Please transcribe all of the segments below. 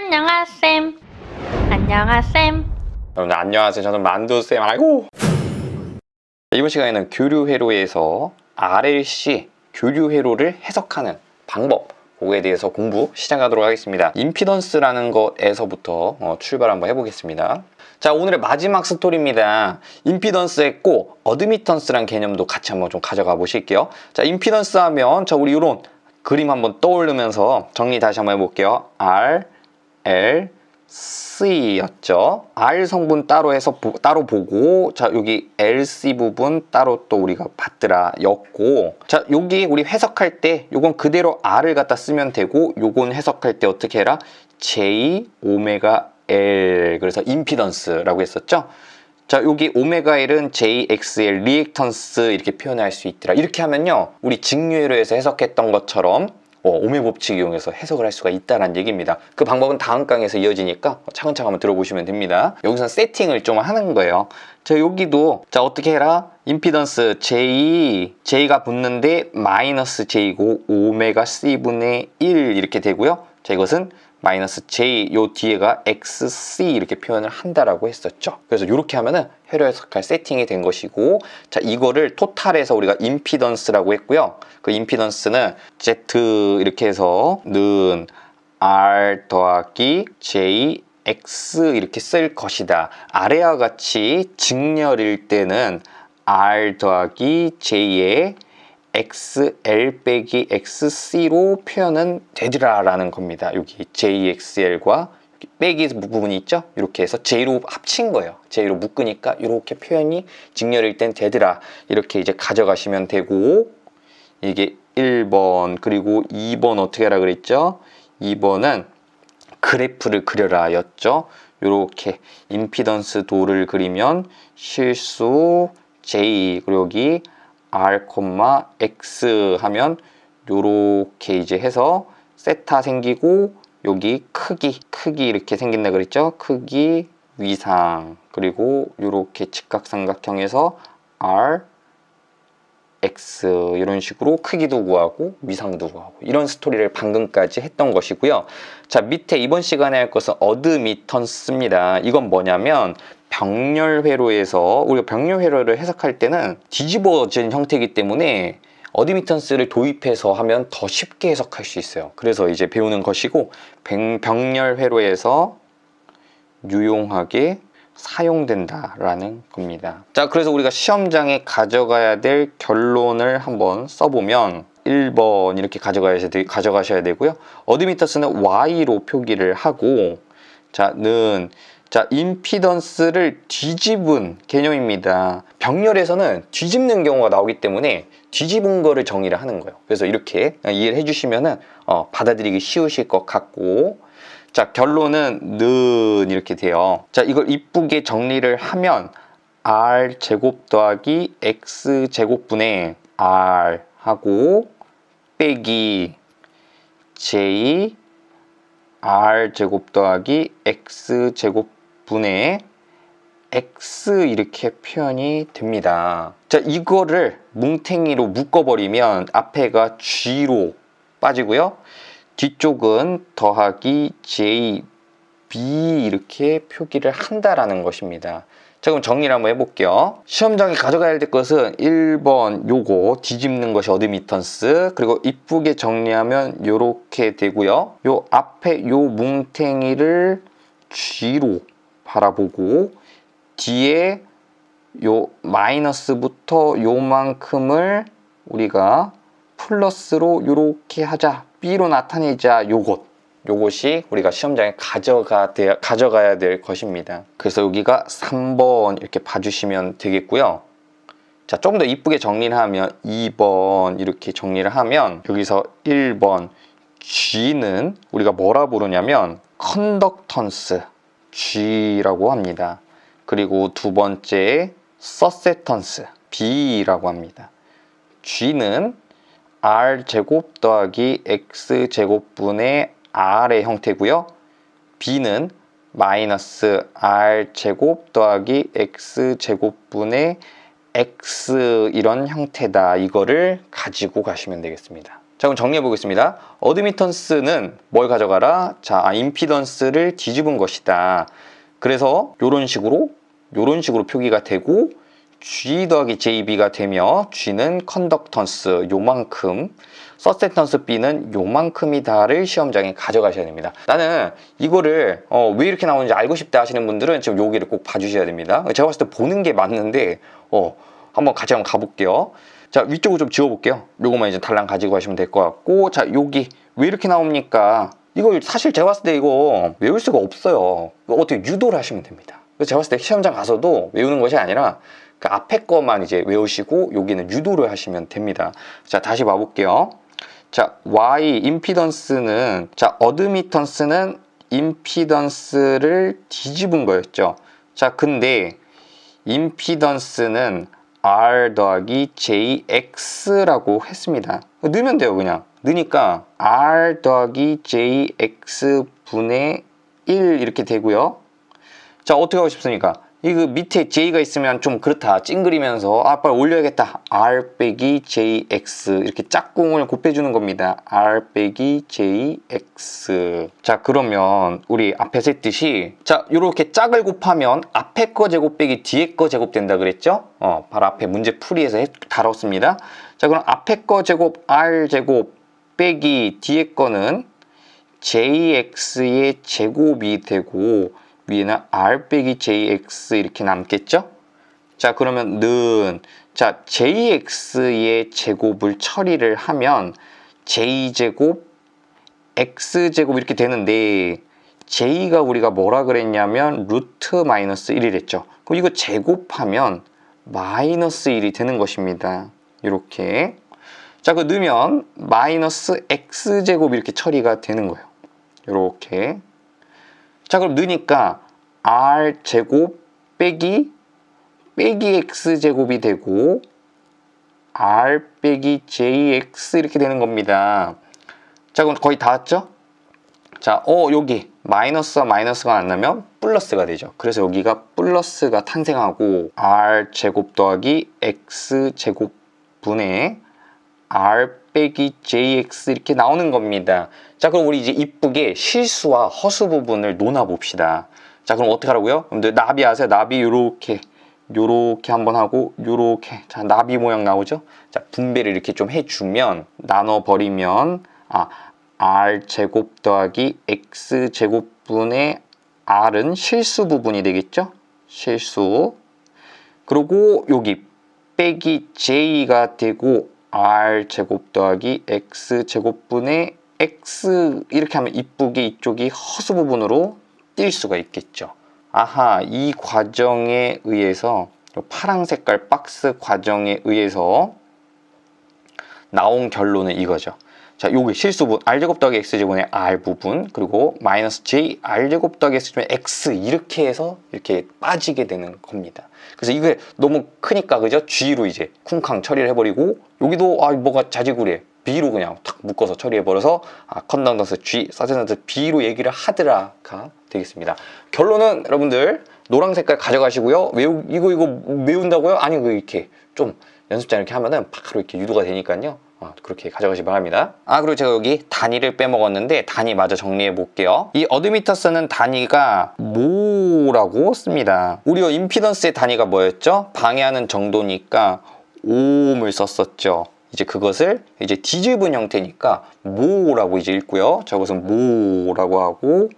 안녕하셈. 안녕하셈. 여러분 안녕하세요. 저는 만두쌤. 아이고. 이번 시간에는 교류회로에서 RLC 교류회로를 해석하는 방법 그거에 대해서 공부 시작하도록 하겠습니다. 임피던스라는 것에서부터 어, 출발 한번 해보겠습니다. 자 오늘의 마지막 스토리입니다. 임피던스의 꼭 어드미턴스란 개념도 같이 한번 좀 가져가 보실게요. 자 임피던스 하면 자 우리 이런 그림 한번 떠올리면서 정리 다시 한번 해볼게요. R, L, C였죠. R 성분 따로 해서 보- 따로 보고 자 여기 LC 부분 따로 또 우리가 봤더라 였고 자 여기 우리 해석할 때 요건 그대로 R을 갖다 쓰면 되고 요건 해석할 때 어떻게 해라 J 오메가 L 그래서 임피던스라고 했었죠. 자 여기 오메가 L은 JXL 리액턴스 이렇게 표현할 수 있더라 이렇게 하면요 우리 직류회로에서 해석했던 것처럼 어, 오메 법칙 이용해서 해석을 할 수가 있다는 얘기입니다. 그 방법은 다음 강에서 이어지니까 차근차근 한번 들어보시면 됩니다. 여기서 세팅을 좀 하는 거예요. 자 여기도 자 어떻게 해라? 임피던스 J J가 붙는데 마이너스 J고 오메가 C분의 1 이렇게 되고요. 자 이것은 마이너스 j 요 뒤에가 xc 이렇게 표현을 한다라고 했었죠. 그래서 이렇게 하면은 회로 해석할 세팅이 된 것이고 자 이거를 토탈에서 우리가 임피던스라고 했고요. 그 임피던스는 z 이렇게 해서 는 r 더하기 j x 이렇게 쓸 것이다. 아래와 같이 직렬일 때는 r 더하기 j의 XL 빼기 XC로 표현은 되더라 라는 겁니다. 여기 JXL과 빼기 부분이 있죠? 이렇게 해서 J로 합친 거예요. J로 묶으니까 이렇게 표현이 직렬일 땐 되더라. 이렇게 이제 가져가시면 되고 이게 1번 그리고 2번 어떻게 하라 그랬죠? 2번은 그래프를 그려라 였죠. 이렇게 임피던스 도를 그리면 실수 J 그리고 여기 R, X 하면 요렇게 이제 해서 세타 생기고 여기 크기 크기 이렇게 생긴다 그랬죠 크기 위상 그리고 요렇게 직각삼각형에서 R X 이런 식으로 크기도 구하고 위상도 구하고 이런 스토리를 방금까지 했던 것이고요. 자 밑에 이번 시간에 할 것은 어드미턴스입니다. 이건 뭐냐면 병렬 회로에서 우리가 병렬 회로를 해석할 때는 뒤집어진 형태이기 때문에 어드미턴스를 도입해서 하면 더 쉽게 해석할 수 있어요. 그래서 이제 배우는 것이고 병- 병렬 회로에서 유용하게 사용된다 라는 겁니다. 자, 그래서 우리가 시험장에 가져가야 될 결론을 한번 써보면 1번 이렇게 가져가셔야 되고요. 어드미터스는 Y로 표기를 하고 자, 는 자, 임피던스를 뒤집은 개념입니다. 병렬에서는 뒤집는 경우가 나오기 때문에 뒤집은 거를 정의를 하는 거예요. 그래서 이렇게 이해를 해주시면은 어, 받아들이기 쉬우실 것 같고 자 결론은 는 이렇게 돼요. 자 이걸 이쁘게 정리를 하면 r 제곱 더하기 x 제곱분의 r 하고 빼기 j r 제곱 더하기 x 제곱 분의 x 이렇게 표현이 됩니다. 자 이거를 뭉탱이로 묶어버리면 앞에가 g로 빠지고요. 뒤쪽은 더하기 j b 이렇게 표기를 한다라는 것입니다. 자 그럼 정리를 한번 해볼게요. 시험장에 가져가야 될 것은 1번 요거 뒤집는 것이 어드미턴스 그리고 이쁘게 정리하면 요렇게 되고요. 요 앞에 요 뭉탱이를 G로 바라보고 뒤에 요 마이너스부터 요만큼을 우리가 플러스로 요렇게 하자. B로 나타내자. 요것. 요것이 우리가 시험장에 가져가 돼, 가져가야 될 것입니다. 그래서 여기가 3번 이렇게 봐주시면 되겠고요. 자, 조금 더 이쁘게 정리를 하면 2번 이렇게 정리를 하면 여기서 1번 G는 우리가 뭐라 부르냐면 컨덕턴스 G라고 합니다. 그리고 두 번째 서세턴스 B라고 합니다. G는 R 제곱 더하기 X 제곱분의 R의 형태고요. B는 마이너스 R 제곱 더하기 X 제곱분의 X 이런 형태다. 이거를 가지고 가시면 되겠습니다. 자, 그럼 정리해 보겠습니다. 어드미턴스는 뭘 가져가라? 자, 아, 임피던스를 뒤집은 것이다. 그래서 이런 식으로 이런 식으로 표기가 되고 G 더하기 JB가 되며 G는 컨덕턴스 요만큼 서센턴스 B는 요만큼이다를 시험장에 가져가셔야 됩니다. 나는 이거를 어, 왜 이렇게 나오는지 알고 싶다 하시는 분들은 지금 여기를 꼭 봐주셔야 됩니다. 제가 봤을 때 보는 게 맞는데 어, 한번 같이 한번 가볼게요. 자 위쪽으로 좀 지워볼게요. 요거만 이제 달랑 가지고 가시면 될 것 같고 자 여기 왜 이렇게 나옵니까? 이거 사실 제가 봤을 때 이거 외울 수가 없어요. 어떻게 유도를 하시면 됩니다. 그래서 제가 봤을 때 시험장 가서도 외우는 것이 아니라 그 앞에 것만 이제 외우시고 여기는 유도를 하시면 됩니다. 자 다시 봐볼게요. 자 Y 임피던스는 자 어드미턴스는 임피던스를 뒤집은 거였죠. 자 근데 임피던스는 R 더하기 JX라고 했습니다. 넣으면 돼요, 그냥. 넣으니까 R 더하기 JX 분의 1 이렇게 되고요. 자, 어떻게 하고 싶습니까? 이거 밑에 J가 있으면 좀 그렇다. 찡그리면서 아, 빨리 올려야겠다. R 빼기 JX 이렇게 짝꿍을 곱해주는 겁니다. R 빼기 JX. 자, 그러면 우리 앞에서 했듯이 자, 이렇게 짝을 곱하면 앞에 거 제곱 빼기 뒤에 거 제곱 된다 그랬죠? 어, 바로 앞에 문제 풀이에서 했- 다뤘습니다. 자, 그럼 앞에 거 제곱 R 제곱 빼기 뒤에 거는 JX의 제곱이 되고 위에는 R 빼기 JX 이렇게 남겠죠? 자 그러면 는 자 JX의 제곱을 처리를 하면 J제곱 X제곱 이렇게 되는데 J가 우리가 뭐라 그랬냐면 루트 마이너스 1이랬죠. 그럼 이거 제곱하면 마이너스 1이 되는 것입니다. 이렇게 자, 그 넣으면 마이너스 x제곱 이렇게 처리가 되는 거예요. 이렇게. 자, 그럼 넣으니까 r제곱 빼기 빼기 x제곱이 되고 r 빼기 jx 이렇게 되는 겁니다. 자, 그럼 거의 다 왔죠? 자, 어, 여기 마이너스와 마이너스가 안 나면 플러스가 되죠. 그래서 여기가 플러스가 탄생하고 r 제곱 더하기 x 제곱 분의 r 빼기 jx 이렇게 나오는 겁니다. 자, 그럼 우리 이제 이쁘게 실수와 허수 부분을 논아 봅시다. 자, 그럼 어떻게 하라고요? 여러분들 나비 아세요? 나비 요렇게 요렇게 한번 하고 요렇게 자 나비 모양 나오죠? 자 분배를 이렇게 좀 해주면 나눠 버리면 아 r 제곱 더하기 x 제곱분의 r은 실수 부분이 되겠죠? 실수 그리고 여기 빼기 j가 되고 r 제곱 더하기 x 제곱분의 x 이렇게 하면 이쁘게 이쪽이 허수 부분으로 뛸 수가 있겠죠. 아하 이 과정에 의해서 요 파랑 색깔 박스 과정에 의해서 나온 결론은 이거죠. 자, 요게 실수분 r제곱 더하기 x제곱분의 r 부분 그리고 마이너스 j r제곱 더하기 x제곱분의 x 이렇게 해서 이렇게 빠지게 되는 겁니다. 그래서 이게 너무 크니까 그죠? g로 이제 쿵쾅 처리를 해버리고 여기도 아 뭐가 자지구래 b로 그냥 탁 묶어서 처리해버려서 아 컨덕턴스 g 사센턴스 b로 얘기를 하더라가 되겠습니다. 결론은 여러분들 노란 색깔 가져가시고요. 외우 이거 이거 외운다고요? 아니 그 이렇게 좀 연습장 이렇게 하면은 바로 이렇게 유도가 되니까요. 어, 그렇게 가져가시 기 바랍니다. 아 그리고 제가 여기 단위를 빼먹었는데 단위 마저 정리해 볼게요. 이 어드미터스는 단위가 모라고 씁니다. 우리 임피던스의 단위가 뭐였죠? 방해하는 정도니까 오음을 썼었죠. 이제 그것을 이제 뒤집은 형태니까 모라고 이제 읽고요. 저것은 모라고 하고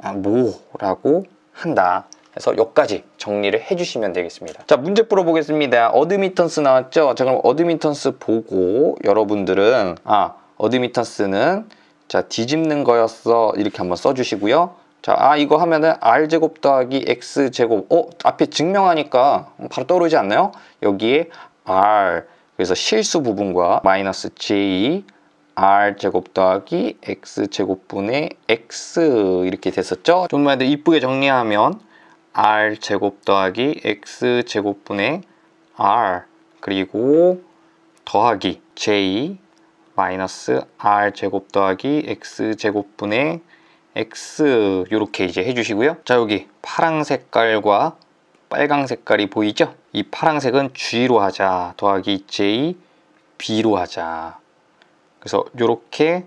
아, 모라고 한다. 그래서 여기까지 정리를 해주시면 되겠습니다. 자 문제 풀어보겠습니다. 어드미턴스 나왔죠? 자 그럼 어드미턴스 보고 여러분들은 아 어드미턴스는 자 뒤집는 거였어 이렇게 한번 써주시고요. 자, 아 이거 하면은 r 제곱 더하기 x 제곱. 어 앞에 증명하니까 바로 떠오르지 않나요? 여기에 r 그래서 실수 부분과 마이너스 j r 제곱 더하기 x 제곱분의 x 이렇게 됐었죠? 좀 만약 이쁘게 정리하면 r 제곱 더하기 x 제곱분의 r 그리고 더하기 j 마이너스 r 제곱 더하기 x 제곱분의 x 이렇게 이제 해주시고요. 자 여기 파랑 색깔과 빨강 색깔이 보이죠? 이 파랑색은 G로 하자 더하기 J B로 하자 그래서 요렇게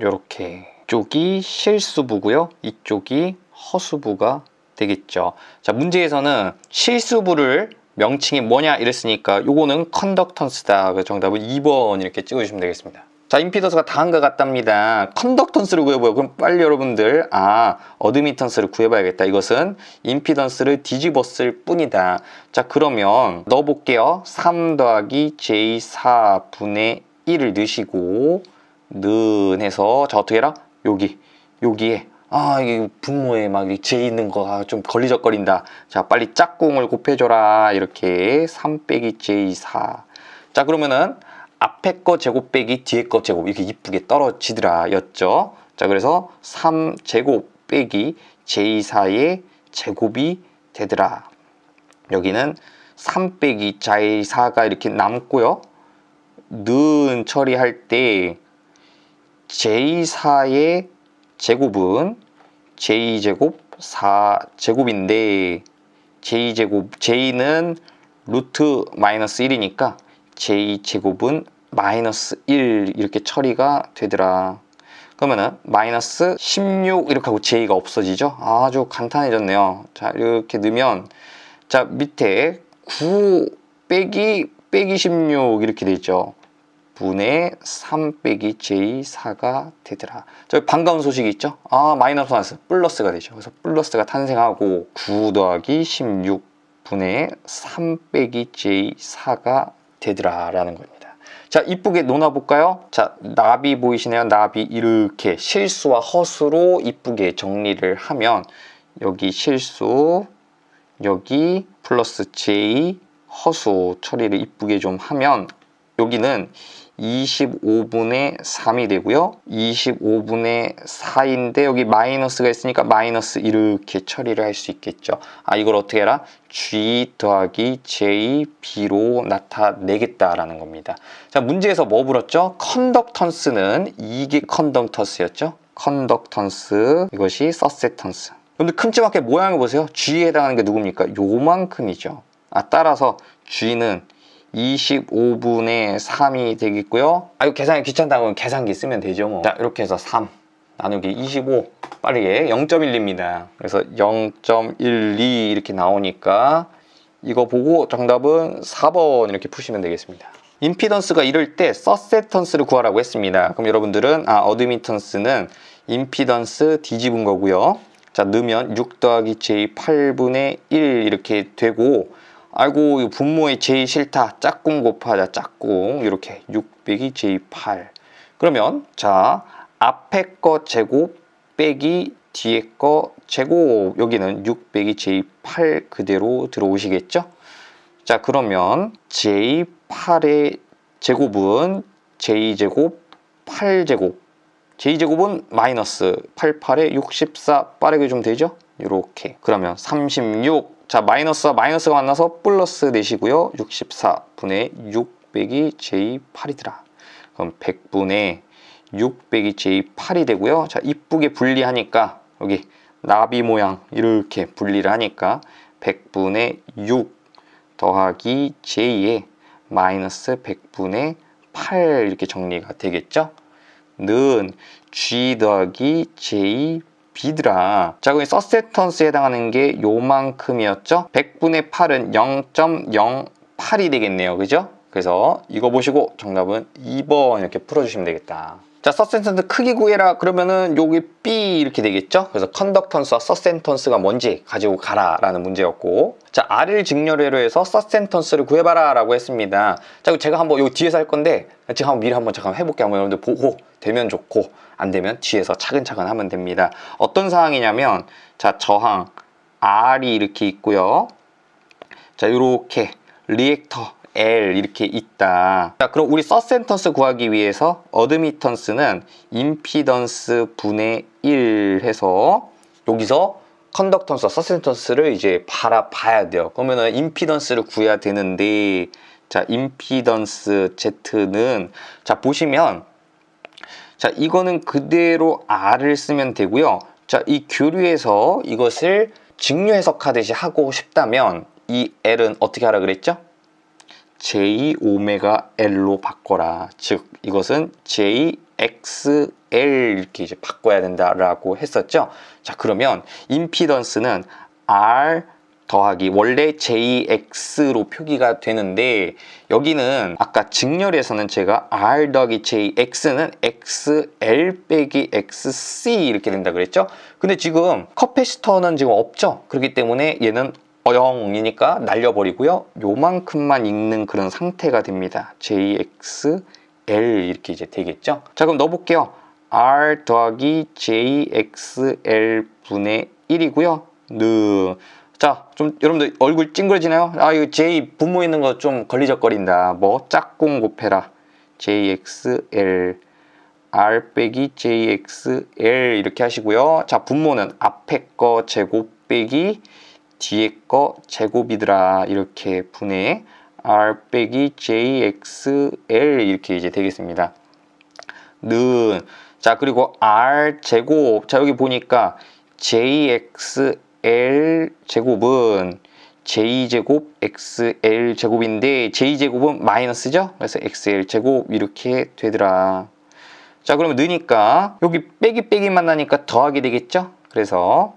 요렇게 이쪽이 실수부고요. 이쪽이 허수부가 되겠죠. 자, 문제에서는 실수부를 명칭이 뭐냐 이랬으니까 요거는 컨덕턴스다. 그 정답은 2번 이렇게 찍어주시면 되겠습니다. 자, 임피던스가 다음과 같답니다. 컨덕턴스를 구해봐요. 그럼 빨리 여러분들, 아, 어드미턴스를 구해봐야겠다. 이것은 임피던스를 뒤집었을 뿐이다. 자, 그러면 넣어볼게요. 3 더하기 J4분의 1을 넣으시고, 는 해서, 자, 어떻게 해라? 여기, 여기에, 아, 이게 분모에 막 J 있는 거가 좀 걸리적거린다. 자, 빨리 짝꿍을 곱해줘라. 이렇게 3 빼기 J4. 자, 그러면은, 앞에 거 제곱 빼기 뒤에 거 제곱 이렇게 이쁘게 떨어지더라 였죠. 자 그래서 3 제곱 빼기 j4의 제곱이 되더라. 여기는 3 빼기 j4가 이렇게 남고요. 는 처리할 때 j4의 제곱은 j제곱 4제곱인데 j제곱 j는 루트 마이너스 1이니까 j제곱은 마이너스 1 이렇게 처리가 되더라. 그러면은 마이너스 16 이렇게 하고 j가 없어지죠. 아주 간단해졌네요. 자 이렇게 넣으면 자 밑에 9 빼기 빼기 16 이렇게 되죠. 분의 3 빼기 j4가 되더라. 저 반가운 소식이 있죠? 아 마이너스 마이너스 플러스가 되죠. 그래서 플러스가 탄생하고 9 더하기 16 분의 3 빼기 j4가 되더라 라는 겁니다. 자 이쁘게 논아 볼까요? 자 나비 보이시나요? 나비 이렇게 실수와 허수로 이쁘게 정리를 하면 여기 실수 여기 플러스 j 허수 처리를 이쁘게 좀 하면 여기는 25분의 3이 되고요. 25분의 4인데 여기 마이너스가 있으니까 마이너스 이렇게 처리를 할 수 있겠죠. 아 이걸 어떻게 해라? G 더하기 J, B로 나타내겠다라는 겁니다. 자 문제에서 뭐 불었죠? 컨덕턴스는 이게 컨덕턴스였죠. 컨덕턴스 이것이 서세턴스. 근데 큼지막하게 모양을 보세요. G에 해당하는 게 누굽니까? 요만큼이죠. 아 따라서 G는 25분의 3이 되겠고요. 아, 이거 계산이 귀찮다고 계산기 쓰면 되죠, 뭐. 자, 이렇게 해서 3 나누기 25 빠르게 0.1입니다. 그래서 0.12 이렇게 나오니까 이거 보고 정답은 4번 이렇게 푸시면 되겠습니다. 임피던스가 이럴 때 서세턴스를 구하라고 했습니다. 그럼 여러분들은 아, 어드미턴스는 임피던스 뒤집은 거고요. 자, 넣으면 6 더하기 j 8분의 1 이렇게 되고 아이고 이 분모의 j 싫다. 짝꿍 곱하자 짝꿍. 이렇게. 6 빼기 j8 그러면 자 앞에 거 제곱 빼기 뒤에 거 제곱. 여기는 6 빼기 j8 그대로 들어오시겠죠? 자 그러면 j8의 제곱은 j제곱 8제곱. j제곱은 마이너스 88에 64 빠르게 좀 되죠? 이렇게. 그러면 36 자, 마이너스와 마이너스가 만나서 플러스 내시고요. 64분의 6 빼기 J8이더라. 그럼 100분의 6 빼기 J8이 되고요. 자, 이쁘게 분리하니까 여기 나비 모양 이렇게 분리를 하니까 100분의 6 더하기 J에 마이너스 100분의 8 이렇게 정리가 되겠죠? 는 G 더하기 J 비드라. 자, 그럼 서세턴스에 해당하는 게 요만큼이었죠? 100분의 8은 0.08이 되겠네요. 그죠? 그래서 이거 보시고 정답은 2번 이렇게 풀어주시면 되겠다. 자, 서센턴스 크기 구해라. 그러면은 여기 B 이렇게 되겠죠? 그래서 컨덕턴스와 서센턴스가 뭔지 가지고 가라 라는 문제였고, 자, R을 직렬회로 해서 서센턴스를 구해봐라 라고 했습니다. 자, 제가 한번 요 뒤에서 할 건데, 제가 한번 미리 한번 잠깐 해볼게요. 한번 여러분들 보고 되면 좋고, 안 되면 뒤에서 차근차근 하면 됩니다. 어떤 상황이냐면, 자, 저항 R이 이렇게 있고요. 자, 이렇게 리액터 L 이렇게 있다. 자, 그럼 우리 서센턴스 구하기 위해서 어드미턴스는 임피던스 분의 1 해서 여기서 컨덕턴스와 서센턴스를 이제 바라봐야 돼요. 그러면은 임피던스를 구해야 되는데 자, 임피던스 Z는 자, 보시면 자, 이거는 그대로 R을 쓰면 되고요. 자, 이 교류에서 이것을 직류 해석하듯이 하고 싶다면 이 L은 어떻게 하라 그랬죠? J 오메가 L로 바꿔라. 즉 이것은 JXL 이렇게 이제 바꿔야 된다라고 했었죠. 자 그러면 임피던스는 R 더하기 원래 JX로 표기가 되는데 여기는 아까 직렬에서는 제가 R 더하기 JX는 XL 빼기 XC 이렇게 된다 그랬죠? 근데 지금 커패시터는 지금 없죠? 그렇기 때문에 얘는 어영이니까 날려버리고요. 요만큼만 읽는 그런 상태가 됩니다. JXL 이렇게 이제 되겠죠? 자 그럼 넣어볼게요. R 더하기 JXL 분의 1이고요. 느 자, 좀 여러분들 얼굴 찡그러지나요? 아, 이거 J 분모 있는 거 좀 걸리적거린다. 뭐 짝꿍 곱해라. JXL R 빼기 JXL 이렇게 하시고요. 자, 분모는 앞에 거 제곱 빼기 뒤에 거 제곱이더라. 이렇게 분해 R 빼기 JXL 이렇게 이제 되겠습니다. 는 자, 그리고 R 제곱. 자, 여기 보니까 JXL 제곱은 J제곱 XL 제곱인데 J제곱은 마이너스죠? 그래서 XL 제곱 이렇게 되더라. 자, 그러면 느니까 여기 빼기 빼기만 나니까 더하게 되겠죠? 그래서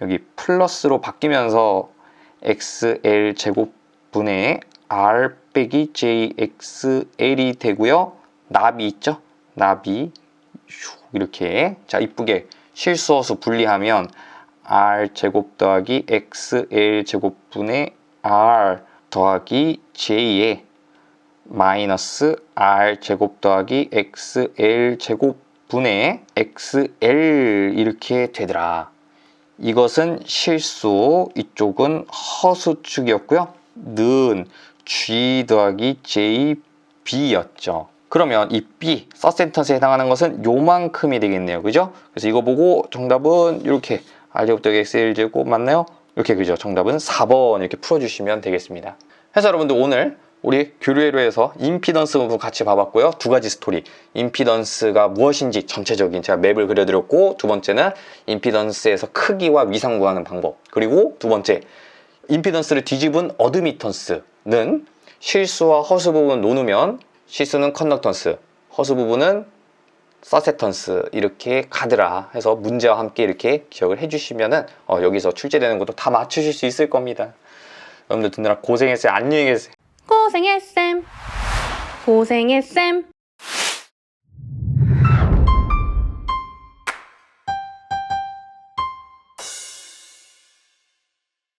여기 플러스로 바뀌면서 XL 제곱분의 R 빼기 JXL이 되고요. 납이 있죠? 납이 슉 이렇게 자 이쁘게 실수어수 분리하면 R 제곱 더하기 XL 제곱분의 R 더하기 J의 마이너스 R 제곱 더하기 XL 제곱분의 XL 이렇게 되더라. 이것은 실수, 이쪽은 허수축이었고요. 는 G 더하기 JB였죠. 그러면 이 B, 서센턴스에 해당하는 것은 요만큼이 되겠네요. 그죠? 그래서 이거 보고 정답은 이렇게 R제곱 더하기 XL제곱 맞나요? 이렇게 그죠? 정답은 4번 이렇게 풀어주시면 되겠습니다. 해서 여러분들 오늘 우리 교류회로에서 임피던스 부분 같이 봐봤고요. 두 가지 스토리. 임피던스가 무엇인지 전체적인 제가 맵을 그려드렸고 두 번째는 임피던스에서 크기와 위상 구하는 방법. 그리고 두 번째 임피던스를 뒤집은 어드미턴스는 실수와 허수 부분 놓으면 실수는 컨덕턴스, 허수 부분은 서세턴스 이렇게 가더라 해서 문제와 함께 이렇게 기억을 해주시면은 어, 여기서 출제되는 것도 다 맞추실 수 있을 겁니다. 여러분들 듣느라 고생했어요. 안녕히 계세요. 고생했쌤 고생했쌤